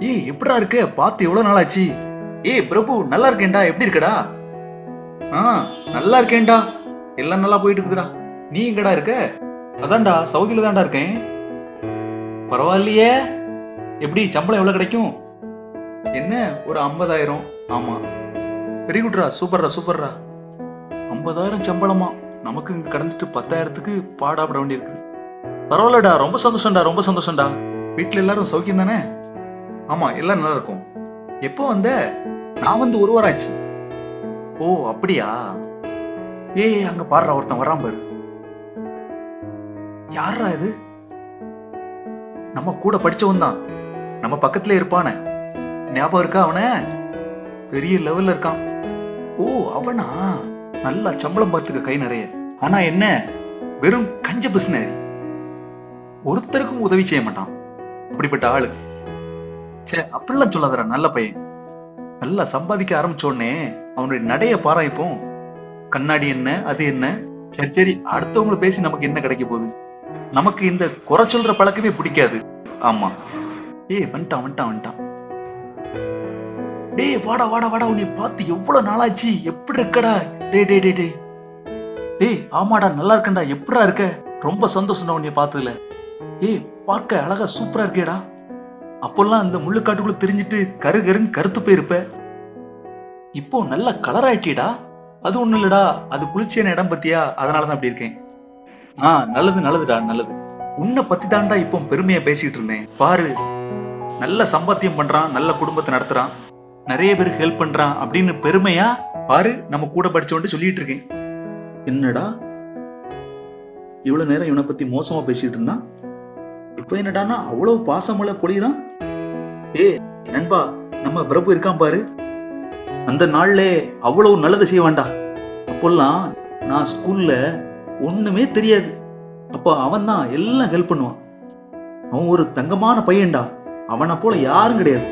ஏய் எப்படா இருக்க? பார்த்து எவ்வளவு நாள் ஆச்சு ஏய் பிரபு நல்லா இருக்கேன்டா. எப்படி இருக்கடா? ஆ நல்லா இருக்கேன்டா. எல்லாம் நல்லா போயிட்டு இருக்குதுடா. நீ எங்கடா இருக்க? அதான்டா சவுதியில தான்டா இருக்கேன். பரவாயில்லையே. எப்படி சம்பளம் எவ்வளவு கிடைக்கும்? என்ன ஒரு ஐம்பதாயிரம். ஆமா. வெரி குட்ரா சூப்பர்ரா சூப்பர்ரா ஐம்பதாயிரம் சம்பளமா? நமக்கு இங்க கடந்துட்டு பத்தாயிரத்துக்கு பாடாப்பட வேண்டியிருக்கு. பரவாயில்லடா ரொம்ப சந்தோஷம்டா ரொம்ப சந்தோஷம்டா. வீட்டுல எல்லாரும் சௌக்கியம் தானே ஆமா எல்லாம் நல்லா இருக்கும் எப்போ வந்த? நான் வந்து ஒரு வாரம் ஆச்சு. ஓ அப்படியா? ஏய் அங்க பாடுற ஒருத்தன் வரான் பாரு. யாரா இது? நம்ம கூட படிச்சவன் தான். நம்ம பக்கத்துல இருப்பான. ஞாபகம் இருக்கா அவன? பெரிய லெவல்ல இருக்கான். ஓ அவனா? நல்லா சம்பளம் பார்த்துக்க கை நிறைய. ஆனா என்ன? வெறும் கஞ்ச பிசினரி. ஒருத்தருக்கும் உதவி செய்ய மாட்டான். அப்படிப்பட்ட ஆளு. சே அப்படிலாம் சொல்லாதடா நல்ல பையன். நல்லா சம்பாதிக்க ஆரம்பிச்ச உடனே அவனுடைய நடைய பாராய்ப்போம். கண்ணாடி என்ன அது என்ன? சரி சரி அடுத்தவங்கள பேசி நமக்கு என்ன கிடைக்க போகுது? நமக்கு இந்த குறை சொல்ற பழக்கமே பிடிக்காது. ஆமா. ஏய் வந்துட்டான் வந்துட்டான் வந்துட்டான். டேய் வாடா வாடா வாடா உன்னை பார்த்து எவ்வளவு நாளாச்சு? எப்படி இருக்கடா? டே டே டே டேய். டேய் ஆமாடா நல்லா இருக்கேன்டா. எப்படா இருக்க? ரொம்ப சந்தோஷம்டா உன்னை பார்த்ததுல. ஏய் பார்க்க அழகா சூப்பரா இருக்கேடா. அப்போல்லாம் அந்த முள்ளுக்காட்டுக்குள்ள தெரிஞ்சிட்டு கரு கருன்னு கருத்து போயிருப்ப. இப்போ நல்ல கலர் ஆயிட்டியடா. அது ஒண்ணு இல்லடா. அது குளிர்ச்சியான இடம் பத்தியா? அதனாலதான் அப்படி இருக்கேன். ஆ நல்லது நல்லதுடா நல்லது. உன்னை பத்தி தாண்டா இப்போ பெருமையா பேசிட்டு இருந்தேன். பாரு நல்ல சம்பாத்தியம் பண்றான் நல்ல குடும்பத்தை நடத்துறான். நிறைய பேருக்கு ஹெல்ப் பண்றான் அப்படின்னு பெருமையா? பாரு நம்ம கூட படிச்சோன்ட்டு சொல்லிட்டு இருக்கேன். என்னடா? இவ்வளவு நேரம் இவனை பத்தி மோசமா பேசிட்டு இருந்தான். இப்ப என்னடான்னா அவ்வளவு பாசமுள்ள பொழிதான் ஏ நண்பா நம்ம பிரபு இருக்கான் பாரு. அந்த நாள்ல அவ்வளவு நல்லது செய்வான்டா. அப்போல்லாம் நான் ஸ்கூல்ல ஒண்ணுமே தெரியாது. அப்ப அவன் தான் எல்லாம் ஹெல்ப் பண்ணுவான். அவன் ஒரு தங்கமான பையன்டா. அவனை போல யாரும் கிடையாது.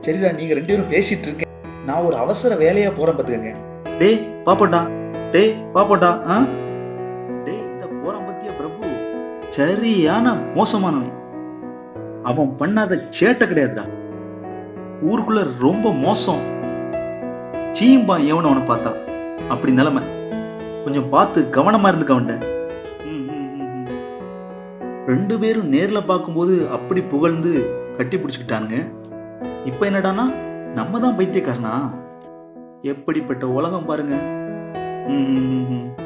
சரிடா நீங்க ரெண்டு பேரும் பேசிட்டு இருக்க நான் ஒரு அவசர வேலையா போறேன் பாத்துக்கங்க. டேய் பாப்போட்டா டேய் பாப்போட்டா ஆ? சரியான மோசமானவன். அவன் பண்ணாத சேட்டை கிடையாதுடா. ஊருக்குள்ள ரொம்ப மோசம். சீம்பா எவன அவனை பார்த்தா அப்படி நிலைமை. கொஞ்சம் பார்த்து கவனமா இருந்துக்க அவன்ட ரெண்டு பேரும் நேர்ல பார்க்கும்போது அப்படி புகழ்ந்து கட்டி பிடிச்சுக்கிட்டானுங்க. இப்ப என்னடானா நம்ம தான் பைத்தியக்காரனா? எப்படிப்பட்ட உலகம் பாருங்க. ம், ம், ம்.